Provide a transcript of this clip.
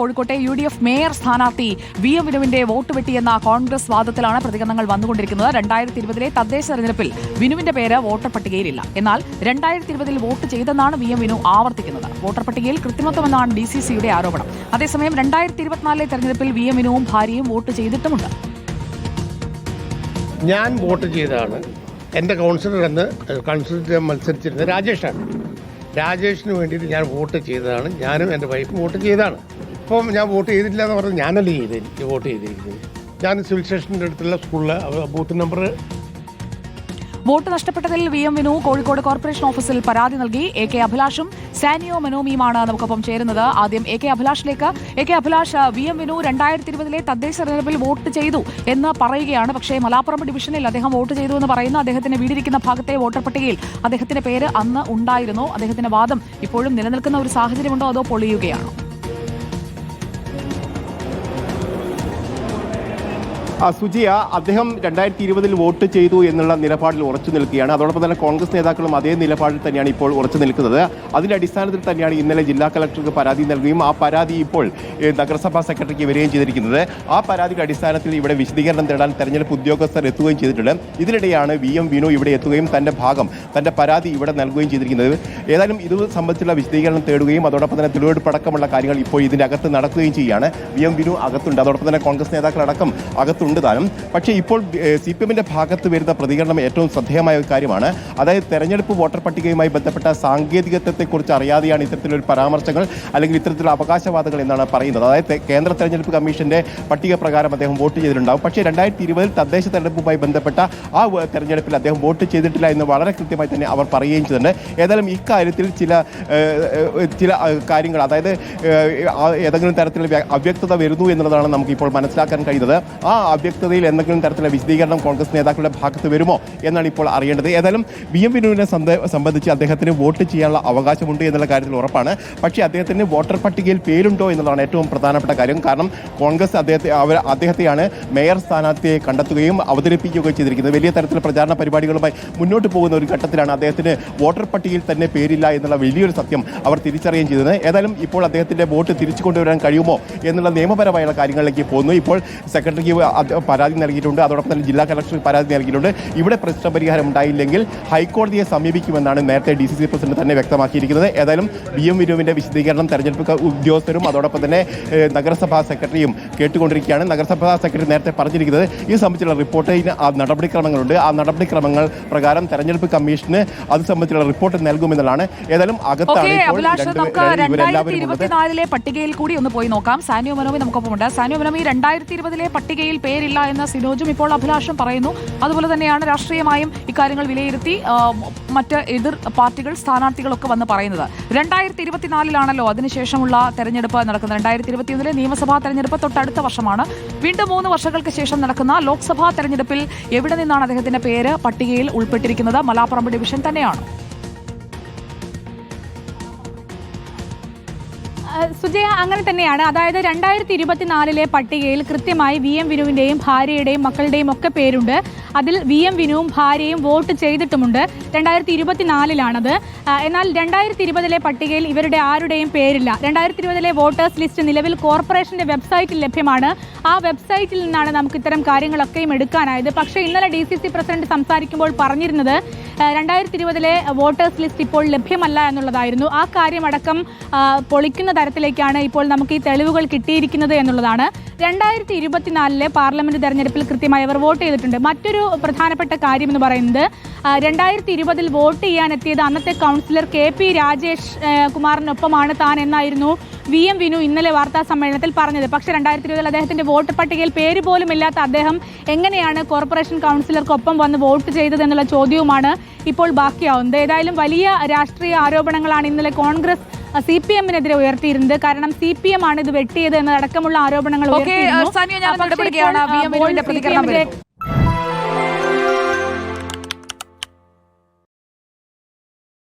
കോഴിക്കോട്ടെ U D F mayor സ്ഥാനാർത്ഥി V M വിനുവിന്റെ വോട്ട് വെട്ടിയെന്ന കോൺഗ്രസ് വാദത്തിലാണ് പ്രതികരണങ്ങൾ വന്നുകൊണ്ടിരിക്കുന്നത്. രണ്ടായിരത്തി ഇരുപതിലെ തദ്ദേശ തെരഞ്ഞെടുപ്പിൽ വിനുവിന്റെ പേര് വോട്ടർ പട്ടികയിലില്ല. എന്നാൽ രണ്ടായിരത്തി ഇരുപതിൽ വോട്ട് ചെയ്തെന്നാണ് വി എം വിനു ആവർത്തിക്കുന്നത്. വോട്ടർ പട്ടികയിൽ കൃത്രിമത്വമെന്നാണ് ഡി സി സിയുടെ ആരോപണം. അതേസമയം രണ്ടായിരത്തി ഇരുപത്തിനാലിലെ തെരഞ്ഞെടുപ്പിൽ വി എം വിനുവും ഭാര്യയും വോട്ട് ചെയ്തിട്ടുമുണ്ട്. ഞാൻ വോട്ട് ചെയ്തതാണ്. എന്റെ കൗൺസിലർ എന്ന് കൗൺസിലർ മത്സരിച്ചിരുന്ന രാജേഷാണ്. രാജേഷിന് വേണ്ടിയിട്ട് ഞാൻ വോട്ട് ചെയ്തതാണ്. ഞാനും എന്റെ വൈഫും വോട്ട് ചെയ്തതാണ്. ഇപ്പം ഞാൻ വോട്ട് ചെയ്തിട്ടില്ല എന്ന് പറഞ്ഞാൽ ഞാനല്ലേ ചെയ്ത് വോട്ട് ചെയ്തിരിക്കുന്നത്. ഞാൻ സിവിൽ സ്റ്റേഷന്റെ അടുത്തുള്ള സ്കൂളിലെ booth number vote നഷ്ടപ്പെട്ടതിൽ V M Vinu Kozhikode corporation ഓഫീസിൽ പരാതി നൽകി. എ കെ അഭിലാഷും സാനിയോ മനോമിയുമാണ് നമുക്കൊപ്പം ചേരുന്നത്. ആദ്യം A K അഭിലാഷിലേക്ക്. A K Abhilash V M Vinu രണ്ടായിരത്തി ഇരുപതിലെ തദ്ദേശ തെരഞ്ഞെടുപ്പിൽ വോട്ട് ചെയ്തു എന്ന് പറയുകയാണ്. പക്ഷേ മലാപ്പുറം ഡിവിഷനിൽ അദ്ദേഹം വോട്ട് ചെയ്തു എന്ന് പറയുന്ന അദ്ദേഹത്തിന് വീടിരിക്കുന്ന ഭാഗത്തെ വോട്ടർ പട്ടികയിൽ അദ്ദേഹത്തിന്റെ പേര് അന്ന് ഉണ്ടായിരുന്നു. അദ്ദേഹത്തിന്റെ വാദം ഇപ്പോഴും നിലനിൽക്കുന്ന ഒരു സാഹചര്യമുണ്ടോ അതോ പൊളിയുകയാണോ? സുജിയ അദ്ദേഹം രണ്ടായിരത്തി ഇരുപതിൽ വോട്ട് ചെയ്തു എന്നുള്ള നിലപാടിൽ ഉറച്ചു നിൽക്കുകയാണ്. അതോടൊപ്പം തന്നെ കോൺഗ്രസ് നേതാക്കളും അതേ നിലപാടിൽ തന്നെയാണ് ഇപ്പോൾ ഉറച്ചു നിൽക്കുന്നത്. അതിന്റെ അടിസ്ഥാനത്തിൽ തന്നെയാണ് ഇന്നലെ ജില്ലാ കളക്ടർക്ക് പരാതി നൽകുകയും ആ പരാതി ഇപ്പോൾ നഗരസഭാ സെക്രട്ടറിക്ക് വരികയും ചെയ്തിരിക്കുന്നത്. ആ പരാതിയുടെ അടിസ്ഥാനത്തിൽ ഇവിടെ വിശദീകരണം തേടാൻ തെരഞ്ഞെടുപ്പ് ഉദ്യോഗസ്ഥർ എത്തുകയും ചെയ്തിട്ടുണ്ട്. ഇതിനിടെയാണ് വി എം വിനു ഇവിടെ എത്തുകയും തന്റെ ഭാഗം തന്റെ പരാതി ഇവിടെ നൽകുകയും ചെയ്തിരിക്കുന്നത്. ഏതായാലും ഇത് സംബന്ധിച്ചുള്ള വിശദീകരണം തേടുകയും അതോടൊപ്പം തന്നെ തെളിവെടുപ്പ് അടക്കമുള്ള കാര്യങ്ങൾ ഇപ്പോൾ ഇതിനകത്ത് നടക്കുകയും ചെയ്യുകയാണ്. വി എം വിനു അകത്തുണ്ട്. അതോടൊപ്പം തന്നെ കോൺഗ്രസ് നേതാക്കളടക്കം അകത്തുണ്ട്. താനും. പക്ഷേ ഇപ്പോൾ സി പി എമ്മിന്റെ ഭാഗത്ത് വരുന്ന പ്രതികരണം ഏറ്റവും ശ്രദ്ധേയമായ ഒരു കാര്യമാണ്. അതായത് തെരഞ്ഞെടുപ്പ് വോട്ടർ പട്ടികയുമായി ബന്ധപ്പെട്ട സാങ്കേതികത്വത്തെക്കുറിച്ച് അറിയാതെയാണ് ഇത്തരത്തിലൊരു പരാമർശങ്ങൾ അല്ലെങ്കിൽ ഇത്തരത്തിലുള്ള അവകാശവാദങ്ങൾ എന്നാണ് പറയുന്നത്. അതായത് കേന്ദ്ര തെരഞ്ഞെടുപ്പ് കമ്മീഷന്റെ പട്ടിക പ്രകാരം അദ്ദേഹം വോട്ട് ചെയ്തിട്ടുണ്ടാവും. പക്ഷേ രണ്ടായിരത്തി ഇരുപതിൽ തദ്ദേശ തെരഞ്ഞെടുപ്പുമായി ബന്ധപ്പെട്ട ആ തെരഞ്ഞെടുപ്പിൽ അദ്ദേഹം വോട്ട് ചെയ്തിട്ടില്ല എന്ന് വളരെ കൃത്യമായി തന്നെ അവർ പറയുകയും ചെയ്തിട്ടുണ്ട്. ഏതായാലും ഇക്കാര്യത്തിൽ ചില ചില കാര്യങ്ങൾ അതായത് ഏതെങ്കിലും തരത്തിലുള്ള വ്യ- അവ്യക്തത വരുന്നു എന്നുള്ളതാണ് നമുക്ക് ഇപ്പോൾ മനസ്സിലാക്കാൻ കഴിയുന്നത്. ആ അവ്യക്തതയിൽ എന്തെങ്കിലും തരത്തിലുള്ള വിശദീകരണം കോൺഗ്രസ് നേതാക്കളുടെ ഭാഗത്ത് വരുമോ എന്നാണ് ഇപ്പോൾ അറിയേണ്ടത്. ഏതായാലും വി എം വിനുവിനെ സംബന്ധിച്ച് അദ്ദേഹത്തിന് വോട്ട് ചെയ്യാനുള്ള അവകാശമുണ്ട് എന്നുള്ള കാര്യത്തിൽ ഉറപ്പാണ്. പക്ഷേ അദ്ദേഹത്തിന് വോട്ടർ പട്ടികയിൽ പേരുണ്ടോ എന്നതാണ് ഏറ്റവും പ്രധാനപ്പെട്ട കാര്യം. കാരണം കോൺഗ്രസ് അദ്ദേഹത്തെ അവർ അദ്ദേഹത്തെയാണ് മേയർ സ്ഥാനാർത്ഥിയെ കണ്ടെത്തുകയും അവതരിപ്പിക്കുകയും ചെയ്തിരിക്കുന്നത്. വലിയ തരത്തിലുള്ള പ്രചാരണ പരിപാടികളുമായി മുന്നോട്ട് പോകുന്ന ഒരു ഘട്ടത്തിലാണ് അദ്ദേഹത്തിന് വോട്ടർ പട്ടികയിൽ തന്നെ പേരില്ല എന്നുള്ള വലിയൊരു സത്യം അവർ തിരിച്ചറിയുകയും ചെയ്തത്. ഏതായാലും ഇപ്പോൾ അദ്ദേഹത്തിന്റെ വോട്ട് തിരിച്ചു കൊണ്ടുവരാൻ കഴിയുമോ എന്നുള്ള നിയമപരമായുള്ള കാര്യങ്ങളിലേക്ക് പോകുന്നു. ഇപ്പോൾ സെക്രട്ടറിക്ക് പരാതി നൽകിയിട്ടുണ്ട്. അതോടൊപ്പം തന്നെ ജില്ലാ കളക്ടർ പരാതി നൽകിയിട്ടുണ്ട്. ഇവിടെ പ്രശ്ന പരിഹാരം ഉണ്ടായില്ലെങ്കിൽ ഹൈക്കോടതിയെ സമീപിക്കുമെന്നാണ് നേരത്തെ ഡി സി സി പ്രസിഡന്റ് തന്നെ വ്യക്തമാക്കിയിരിക്കുന്നത്. ഏതായാലും ബി എം വിനുവിന്റെ വിശദീകരണം തെരഞ്ഞെടുപ്പ് ഉദ്യോഗസ്ഥരും അതോടൊപ്പം തന്നെ നഗരസഭാ സെക്രട്ടറിയും കേട്ടുകൊണ്ടിരിക്കുകയാണ്. നഗരസഭാ സെക്രട്ടറി നേരത്തെ പറഞ്ഞിരിക്കുന്നത് ഇത് സംബന്ധിച്ചുള്ള റിപ്പോർട്ടിന് ആ നടപടിക്രമങ്ങളുണ്ട്. ആ നടപടിക്രമങ്ങൾ പ്രകാരം തെരഞ്ഞെടുപ്പ് കമ്മീഷന് അത് സംബന്ധിച്ചുള്ള റിപ്പോർട്ട് നൽകുമെന്നുള്ളതാണ്. ഏതായാലും അകത്താണ് പേര് ഇരുപത്തിനാലിലെ പട്ടികയിൽ കൂടി ഒന്ന് പോയി നോക്കാം. സാനിയോ മനോമി നമുക്കൊപ്പമുണ്ട്. സാനിയോ മനോമി രണ്ടായിരത്തി ഇരുപതിലെ പട്ടികയിൽ പേരില്ല എന്ന് സിനോജും ഇപ്പോൾ അഭിലാഷം പറയുന്നു. അതുപോലെ തന്നെയാണ് രാഷ്ട്രീയമായും ഇക്കാര്യങ്ങൾ വിലയിരുത്തി മറ്റ് എതിർ പാർട്ടികൾ സ്ഥാനാർത്ഥികളൊക്കെ വന്ന് പറയുന്നത്. രണ്ടായിരത്തി ഇരുപത്തിനാലിലാണല്ലോ അതിനുശേഷമുള്ള തെരഞ്ഞെടുപ്പ് നടക്കുന്നത്. രണ്ടായിരത്തി ഇരുപത്തിയൊന്നിലെ നിയമസഭാ തെരഞ്ഞെടുപ്പ് തൊട്ടടുത്ത വർഷമാണ്. വീണ്ടും മൂന്ന് വർഷങ്ങൾക്ക് ശേഷം നടക്കുന്ന ലോക്സഭാ തെരഞ്ഞെടുപ്പിൽ എവിടെ നിന്നാണ് അദ്ദേഹത്തിന്റെ പേര് പട്ടികയിൽ ഉൾപ്പെട്ടിരിക്കുന്നത്? മലാപ്പറമ്പ് ഡിവിഷൻ തന്നെയാണ്. സുജയ അങ്ങനെ തന്നെയാണ്. അതായത് രണ്ടായിരത്തി ഇരുപത്തിനാലിലെ പട്ടികയിൽ കൃത്യമായി വി എം വിനുവിന്റെയും ഭാര്യയുടെയും മക്കളുടെയും ഒക്കെ പേരുണ്ട്. അതിൽ വി എം വിനുവും ഭാര്യയും വോട്ട് ചെയ്തിട്ടുമുണ്ട്. രണ്ടായിരത്തി ഇരുപത്തിനാലിലാണത് എന്നാൽ രണ്ടായിരത്തി ഇരുപതിലെ പട്ടികയിൽ ഇവരുടെ ആരുടെയും പേരില്ല. രണ്ടായിരത്തി ഇരുപതിലെ വോട്ടേഴ്സ് ലിസ്റ്റ് നിലവിൽ കോർപ്പറേഷന്റെ വെബ്സൈറ്റിൽ ലഭ്യമാണ്. ആ വെബ്സൈറ്റിൽ നിന്നാണ് നമുക്ക് ഇത്തരം കാര്യങ്ങളൊക്കെയും എടുക്കാനായത്. പക്ഷേ ഇന്നലെ ഡി സി സി പ്രസിഡന്റ് സംസാരിക്കുമ്പോൾ പറഞ്ഞിരുന്നത് രണ്ടായിരത്തി ഇരുപതിലെ വോട്ടേഴ്സ് ലിസ്റ്റ് ഇപ്പോൾ ലഭ്യമല്ല എന്നുള്ളതായിരുന്നു. ആ കാര്യമടക്കം പൊളിക്കുന്ന പൊളിക്കുന്ന തരത്തിലേക്കാണ് ഇപ്പോൾ നമുക്ക് ഈ തെളിവുകൾ കിട്ടിയിരിക്കുന്നത് എന്നുള്ളതാണ്. രണ്ടായിരത്തി ഇരുപത്തിനാലിലെ പാർലമെന്റ് തെരഞ്ഞെടുപ്പിൽ കൃത്യമായി അവർ വോട്ട് ചെയ്തിട്ടുണ്ട്. മറ്റൊരു പ്രധാനപ്പെട്ട കാര്യം എന്ന് പറയുന്നത് രണ്ടായിരത്തി ഇരുപതിൽ വോട്ട് ചെയ്യാൻ എത്തിയത് അന്നത്തെ കൗൺസിലർ കെ പി രാജേഷ് കുമാറിനൊപ്പമാണ് താൻ എന്നായിരുന്നു വി എം വിനു ഇന്നലെ വാർത്താ സമ്മേളനത്തിൽ പറഞ്ഞത്. പക്ഷേ രണ്ടായിരത്തി ഇരുപതിൽ അദ്ദേഹത്തിന്റെ വോട്ട് പട്ടികയിൽ പേര് പോലും ഇല്ലാത്ത അദ്ദേഹം എങ്ങനെയാണ് കോർപ്പറേഷൻ കൗൺസിലർക്കൊപ്പം വന്ന് വോട്ട് ചെയ്തത് എന്നുള്ള ചോദ്യവുമാണ് ഇപ്പോൾ ബാക്കിയാവുന്നത്. ഏതായാലും വലിയ രാഷ്ട്രീയ ആരോപണങ്ങളാണ് ഇന്നലെ കോൺഗ്രസ് സി പി എമ്മിനെതിരെ ഉയർത്തിയിരുന്നത്. കാരണം സി പി എം ആണ് ഇത് വെട്ടിയത് എന്നതടക്കമുള്ള ആരോപണങ്ങൾ